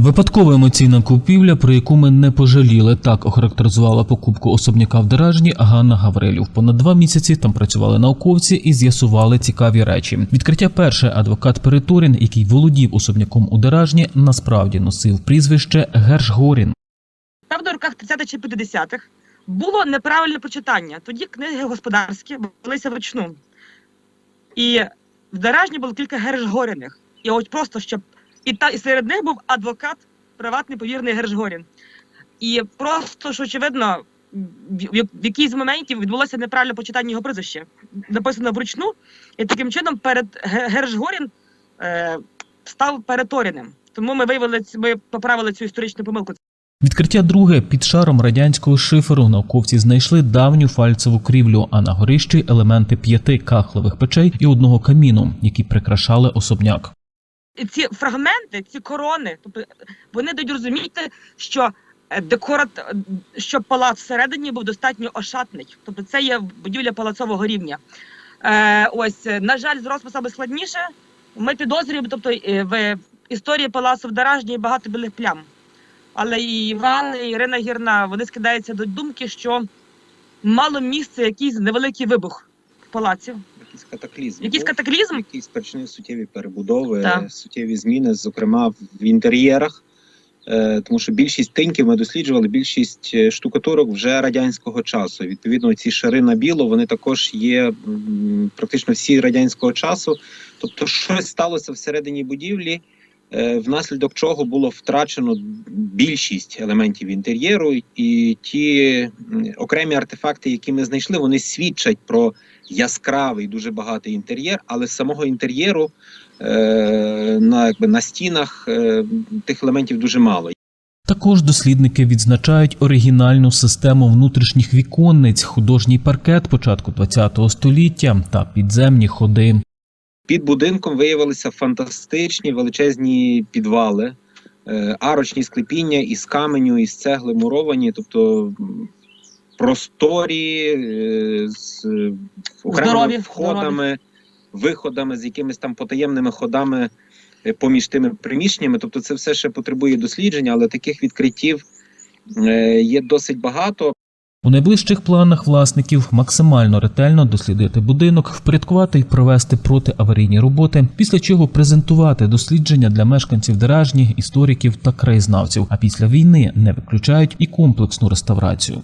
Випадкова емоційна купівля, про яку ми не пожаліли, так охарактеризувала покупку особняка в Деражні Ганна Гаврилів. Понад два місяці там працювали науковці і з'ясували цікаві речі. Відкриття перше адвокат Переторін, який володів особняком у Деражні, насправді носив прізвище Гершгорін. Там на руках 30-х чи 50-х було неправильне прочитання. Тоді книги господарські велися вручну. І в Деражні було кілька Гершгоріних. І от просто щоб і та і серед них був адвокат, приватний повірний Гершгорін. І просто ж очевидно, в, якійсь з моментів відбулося неправильне почитання його прізвища. Написано вручну, і таким чином перед Ге- Гершгорін е, став переторіним. Тому ми виявили ми поправили цю історичну помилку. Відкриття друге під шаром радянського шиферу науковці знайшли давню фальцеву крівлю, а на горищі елементи п'яти кахлевих печей і одного каміну, які прикрашали особняк. Ці фрагменти, ці корони, тобто вони дають розуміти, що е, декорат, е, що палац всередині був достатньо ошатний. Тобто це є будівля палацового рівня. Е, ось, е, на жаль, з розписами складніше. Ми підозрюємо, тобто в історії палацу в Даражні багато білих плям. Але і Іван, і Ірина Гірна вони скидаються до думки, що мало місце якийсь невеликий вибух в палаці. Якийсь катаклізм. Якийсь катаклізм, Якісь спричинив суттєві перебудови, Так. суттєві зміни, зокрема в інтер'єрах. Е, Тому що більшість тиньків ми досліджували, більшість е, штукатурок вже радянського часу. Відповідно, ці шари на біло вони також є практично всі радянського часу. Тобто, щось сталося всередині будівлі, внаслідок чого було втрачено більшість елементів інтер'єру, і ті окремі артефакти, які ми знайшли, вони свідчать про яскравий, дуже багатий інтер'єр, але самого інтер'єру е, на, якби, на стінах е, тих елементів дуже мало. Також дослідники відзначають оригінальну систему внутрішніх віконниць, художній паркет початку ХХ століття та підземні ходи. Під будинком виявилися фантастичні величезні підвали, е, арочні склепіння із каменю, із цегли муровані, тобто просторі е, з е, окремими Здорові, входами, виходами, з якимись там потаємними ходами поміж тими приміщеннями. Тобто, це все ще потребує дослідження, але таких відкриттів є досить багато. У найближчих планах власників максимально ретельно дослідити будинок, впорядкувати і провести протиаварійні роботи, після чого презентувати дослідження для мешканців Деражні, істориків та краєзнавців. А після війни не виключають і комплексну реставрацію.